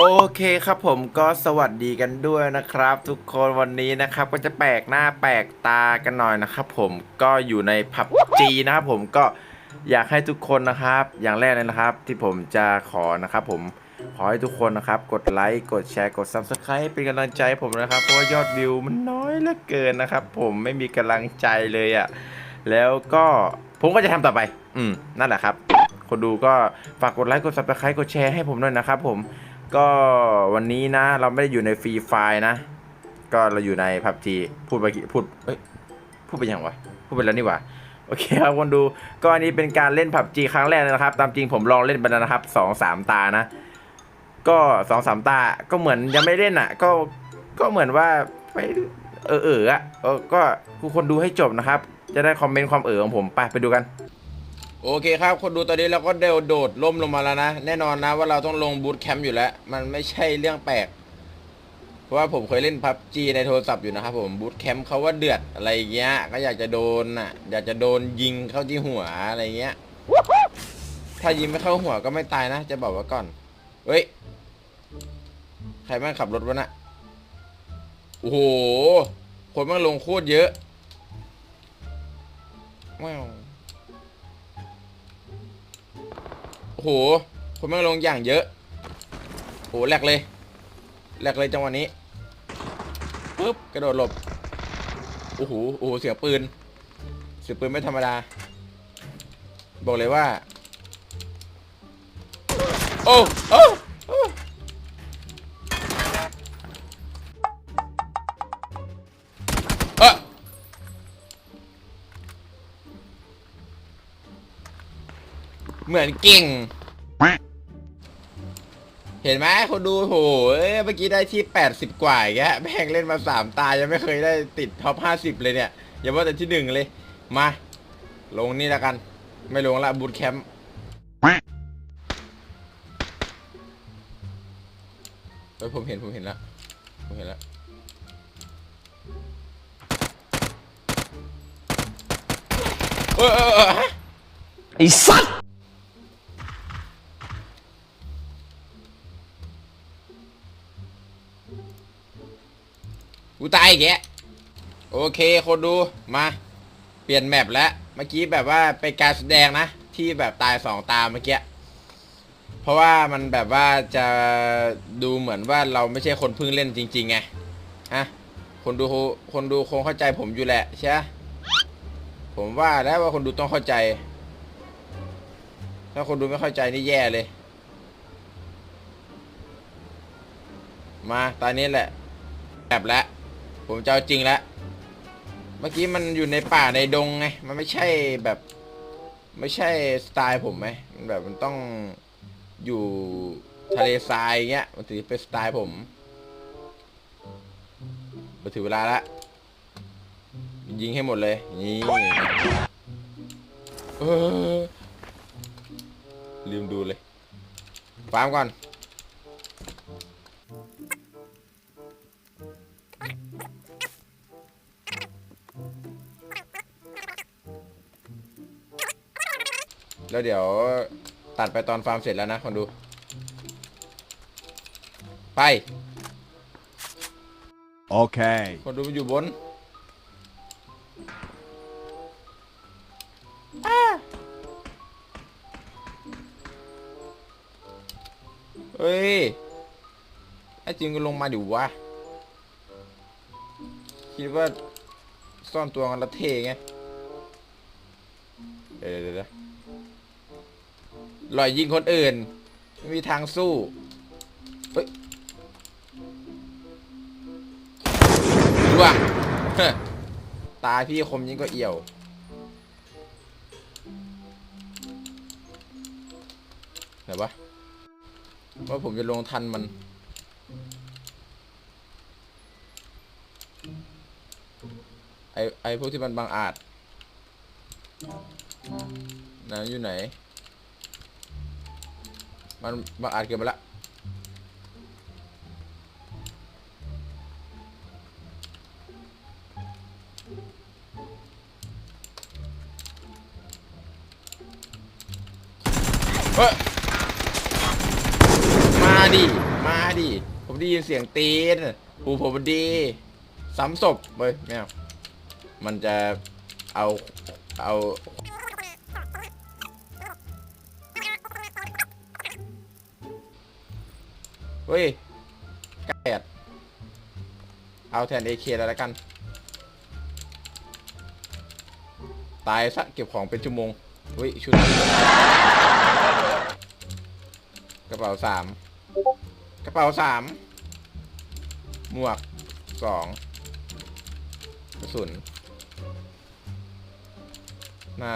โอเคครับผมก็สวัสดีกันด้วยนะครับ ทุกคนวันนี้นะครับก็จะแปลกหน้าแปลกตากันหน่อยนะครับผมก็อยู่ในพับจีนะครับผมก็อยากให้ทุกคนนะครับ อย่างแรกเลยนะครับ ที่ผมจะขอนะครับ ผมขอให้ทุกคนนะครับ กดไลค์กดแชร์กด Subscribe เป็นกำลังใจใผมนะครับเพราะว่ายอดวิวมันน้อยเหลือเกินนะครับ ผมไม่มีกำลังใจเลยอะ่ะแล้วก็ผมก็จะทำต่อไป อืมนั่นแหละครับ คนดูก็ฝากกดไลค์กด Subscribe กดแชร์ให้ผมด้วยนะครับ ผม ก็วันนี้นะ เราไม่ได้อยู่ในฟรีไฟล์นะ ก็เราอยู่ในพับจีพูดไปพูดเอ้ยพูดไปยังวะพูดไปแล้วนี่หว่าโอเคครับคนดูก็อันนี้เป็นการเล่นพับจีครั้งแรกนะครับ ตามจริงผมลองเล่นไปแล้วนะครับสองสามตานะ ก็สองสามตาก็เหมือนยังไม่เล่นอะ ก็ก็เหมือนว่าไปเออเอออะเออก็ทุกคนดูให้จบนะครับ จะได้คอมเมนต์ความเออของผมไปไปดูกัน โอเคครับ คนดูตอนนี้เราก็เดวโดดล่มลงมาแล้วนะ แน่นอนนะว่าเราต้องลงบูตแคมป์อยู่แล้ว มันไม่ใช่เรื่องแปลก เพราะว่าผมเคยเล่นพับจีในโทรศัพท์อยู่นะครับผมบูตแคมป์เขาว่าเดือดอะไรเงี้ย ก็อยากจะโดนอะ อยากจะโดนยิงเข้าที่หัวอะไรเงี้ย ถ้ายิงไม่เข้าหัวก็ไม่ตายนะ จะบอกไว้ก่อน เฮ้ย ใครแม่งขับรถวะน่ะโอ้โห คนแม่งลงโคตรเยอะว้าว โอ้โหคนไม่ลงอย่างเยอะโอ้โหแหลกเลยแหลกเลยจังหวะนี้ปึ๊บกระโดดหลบโอ้โหโอ้โหเสียงปืน เสียงปืนไม่ธรรมดา บอกเลยว่า โอ้โอ้ เหมือนเก่ง เห็นไหมคนดูโหเมื่อกี้ได้ที่ 80 กว่าอย่างเงี้ยแม่งเล่นมา 3 ตา ยังไม่เคยได้ติดท็อป 50 เลยเนี่ย อย่าว่าแต่ที่หนึ่งเลย มา ลงนี่แล้วกัน ไม่ลงละบูทแคมป์เฮ้ยผมเห็น ผมเห็นแล้ว ผมเห็นแล้วเออเออเออฮะไอ้สัตว์ อีกแกโอเคคนดูมาเปลี่ยนแมปแล้วเมื่อกี้แบบว่าเป็นการแสดงนะ ที่แบบตายสองตาเมื่อกี้เพราะว่ามันแบบว่าจะดูเหมือนว่าเราไม่ใช่คนเพิ่งเล่นจริงๆไงฮะคนดูคนดูคงเข้าใจผมอยู่แหละใช่ไหมผมว่าแล้วว่าคนดูต้องเข้าใจ ถ้าคนดูไม่เข้าใจนี่แย่เลย มาตอนนี้แหละแบบแล้ว ผมจะเอาจริงแล้วเมื่อกี้มันอยู่ในป่าในดงไง มันไม่ใช่แบบ ไม่ใช่สไตล์ผมไหมมันแบบมันต้องอยู่ทะเลทรายเงี้ย มันถึงเป็นสไตล์ผมมาถึงเวลาละ ยิงให้หมดเลย นี่เออลืมดูเลยฟาร์มก่อน แล้วเดี๋ยวตัดไปตอนฟาร์มเสร็จแล้วนะคนดู ไป Okay. คนดูมันอยู่บนอ้าเฮ้ยไอ้จริงก็ลงมาดิวะ คิดว่าซ่อนตัวกันและเท่ไง เดี๋ยวเดี๋ยวเดี๋ยว หลอยยิงคนอื่น ไม่มีทางสู้เฮ้ยร่วงตาพี่คมยิ่งก็เอี่ยว ไหนวะว่าผมจะลงทันมันไอไอพวกที่มันบังอาจไหนอยู่ไหน มันบังอาจเกินไปละเฮ้ยมาดิ มาดิ ผมได้ยินเสียงตีนหูผมมันดีซ้ำศพเว้ยไม่เอามันจะเอาเอา เฮ้ยแกดเอาแทน AK แล้วละกัน ตายซะเก็บของเป็นชั่วโมงเฮ้ยชุดกระเป๋าสามกระเป๋าสามหมวกสองกระสุน หน้า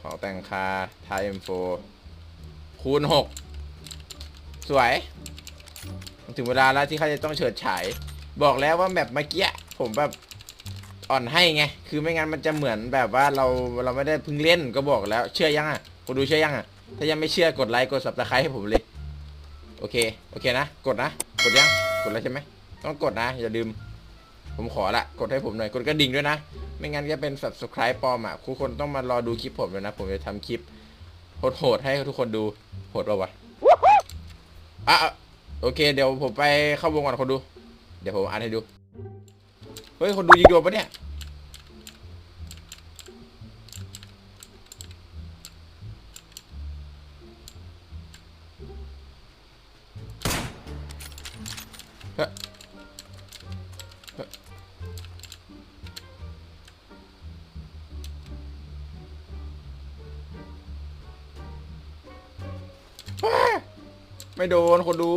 ของแต่งคาไทยเอ็มโฟคูณหก สวยถึงเวลาแล้วที่เขาจะต้องเฉิดฉาย บอกแล้วว่าแบบเมื่อกี้ผมแบบอ่อนให้ไง คือไม่งั้นมันจะเหมือนแบบว่าเราเราไม่ได้เพิ่งเล่นก็บอกแล้วเชื่อยังอะคนดูเชื่อยังอะ ถ้ายังไม่เชื่อกดไลค์กด subscribe ให้ผมเลย โอเค โอเคนะ กดนะ กดยัง กดแล้วใช่ไหม ต้องกดนะ อย่าลืม ผมขอละ กดให้ผมหน่อย กดกระดิ่งด้วยนะ ไม่งั้นจะเป็น subscribe ปลอมอะทุกคนต้องมารอดูคลิปผมเลยนะ ผมจะทำคลิปโหดๆให้ทุกคนดู โหดปะวะ อะอะโอเค เดี๋ยวผมไปเข้าวงก่อนคนดู เดี๋ยวผมอ่านให้ดู เฮ้ย คนดูยิงโดนปะเนี่ยเฮ้ย ไม่โดนคนดู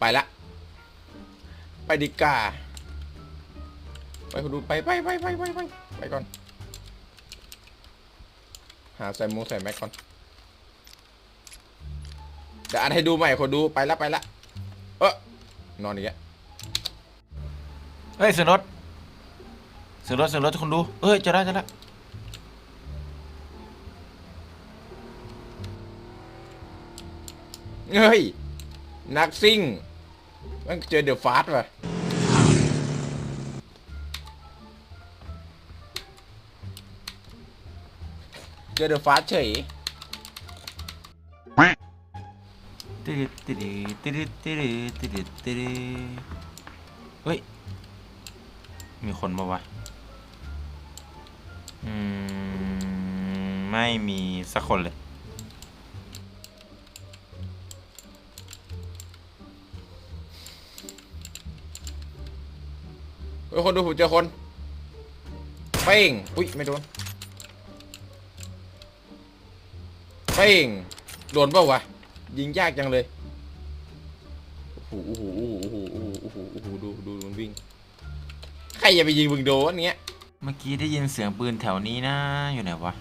ไปละ ไปดีกว่าไปคนดูไปไปไปไปไปไปไปก่อน หาใส่มงใส่แม็กก่อนเดี๋ยวอ่านให้ดูใหม่คนดูไปละไปละเออนอนอีกแล้วเฮ้ยเสียงรถเสียงรถเสียงรถคนดูเอ้ยเจะได้จะได้ เฮ้ย นักซิ่ง มันเจอเดอะฟาสต์ว่ะเจอเดอะฟาสต์เฉยติดติดติดติดติดติดติเฮ้ย มีคนมาวะ อืม ไม่มีสักคนเลย เฮ้ยคนดูผมเจอคนเป้งอุ้ยไม่โดนเป้งโดนเปล่าวะยิงยากจังเลยโอ้โหโอ้โหโอ้โหโอ้โหโอ้โหโอ้โหดูดูมันวิ่งใครจะไปยิงมึงโดนเงี้ยเมื่อกี้ได้ยินเสียงปืนแถวนี้นะอยู่ไหนวะ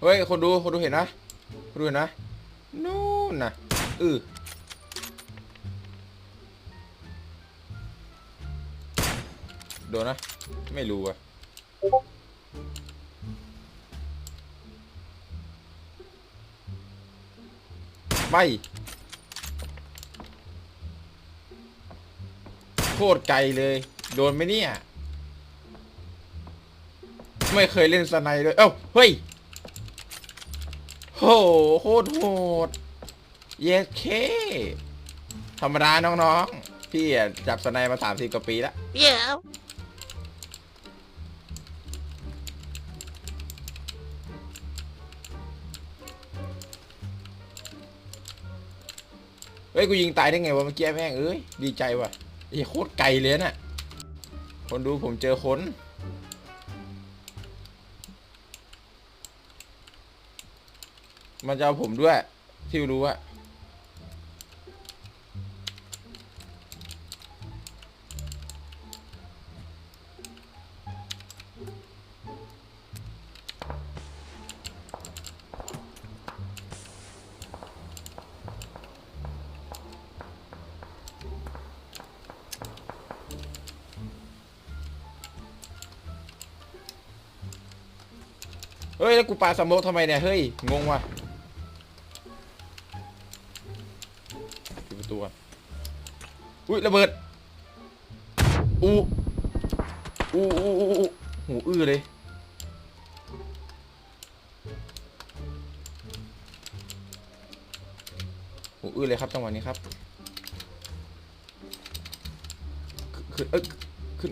เฮ้ยคนดูคนดูเห็นนะคนดูเห็นนะนู่นน่ะอือ โดนนะ ไม่รู้อะไม่โคตรไกลเลย โดนไหมเนี่ย ไม่เคยเล่นสไนด์เลยเอ้า เฮ้ยโหโคตรโหด เยสเค ธรรมดาน้องๆ พี่อะจับสไนด์มาสามสิบกว่าปีแล้ว Yeah. เฮ้ยกูยิงตายได้ไงวะเมื่อกี้แม่งเอ้ยดีใจว่ะไอ้โคตรไกลเลยน่ะ คนดูผมเจอคนมันจะเอาผมด้วยที่รู้อะ เฮ้ยแล้วกูปาสโมกทำไมเนี่ยเฮ้ยงงว่ะปิดประตูก่อนอุ้ยระเบิดอู้อู้อู้อู้อู้หูอื้อเลยหูอื้อเลยครับจังหวะนี้ครับขึ้นเอ้ยขึ้น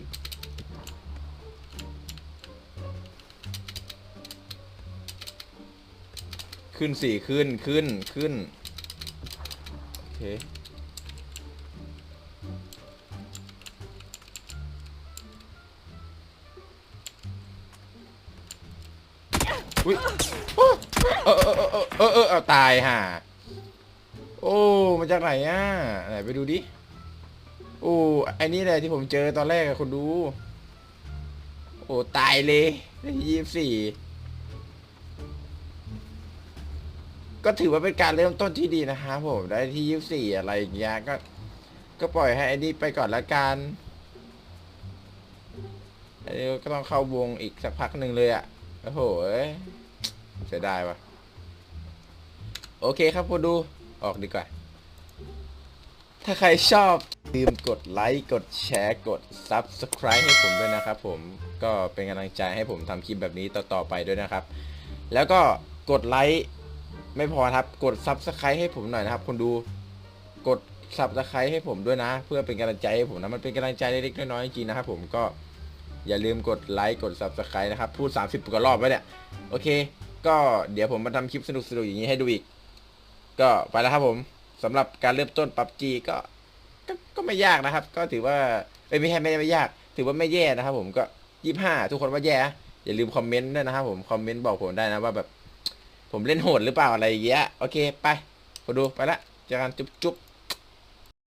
ขึ้นสี่ขึ้นขึ้นขึ้นโอเคอุ้ยเออเออเออเออเออเออเอาตายห่าโอ้มาจากไหนอะไหนไปดูดิโอ้ไอ้นี่แหละที่ผมเจอตอนแรกอะคนดู โอ้ตายเลยยี่สิบสี่ ก็ถือว่าเป็นการเริ่มต้นที่ดีนะครับผมได้ที่ยี่สี่อะไรอย่างเงี้ยก็ ก็ปล่อยให้ไอ้นี่ไปก่อนละกันไอ้นี่ก็ต้องเข้าวงอีกสักพักหนึ่งเลยอะ่ะโอ้โหเสียดายวะโอเคครับคุณดูออกดีกว่า ถ้าใครชอบลืมกดไลค์กดแชร์กด Subscribe ให้ผมด้วยนะครับผมก็เป็นกำลังใจให้ผมทำคลิปแบบนี้ต่อๆไปด้วยนะครับ แล้วก็กดไลค์ ไม่พอครับกด Subscribe ให้ผมหน่อยนะครับ คนดูกด Subscribe ให้ผมด้วยนะ เพื่อเป็นกำลังใจให้ผมนะมันเป็นกำลังใจเล็กๆน้อยๆจริงๆนะครับผมก็อย่าลืมกดไลค์กด Subscribe นะครับพูด 30กว่ารอบไว้เนี่ยโอเค ก็เดี๋ยวผมมาทำคลิปสนุกๆอย่างนี้ให้ดูอีก ก็ไปแล้วครับผมสำหรับการเริ่มต้น PUBG ก็ก็ก็ไม่ยากนะครับ ก็ถือว่าเอ้ยไม่ใช่ไม่ไม่ยาก ถือว่าไม่แย่นะครับ ผมก็ยี่ห้าทุกคนว่าแย่อย่าลืมคอมเมนต์ด้วยนะครับผมคอมเมนต์บอกผมได้นะว่าแบบ ผมเล่นโหดหรือเปล่าอะไรอย่างเงี้ยโอเคไปขอดูไปละเจอกันจุ๊บจุ๊บ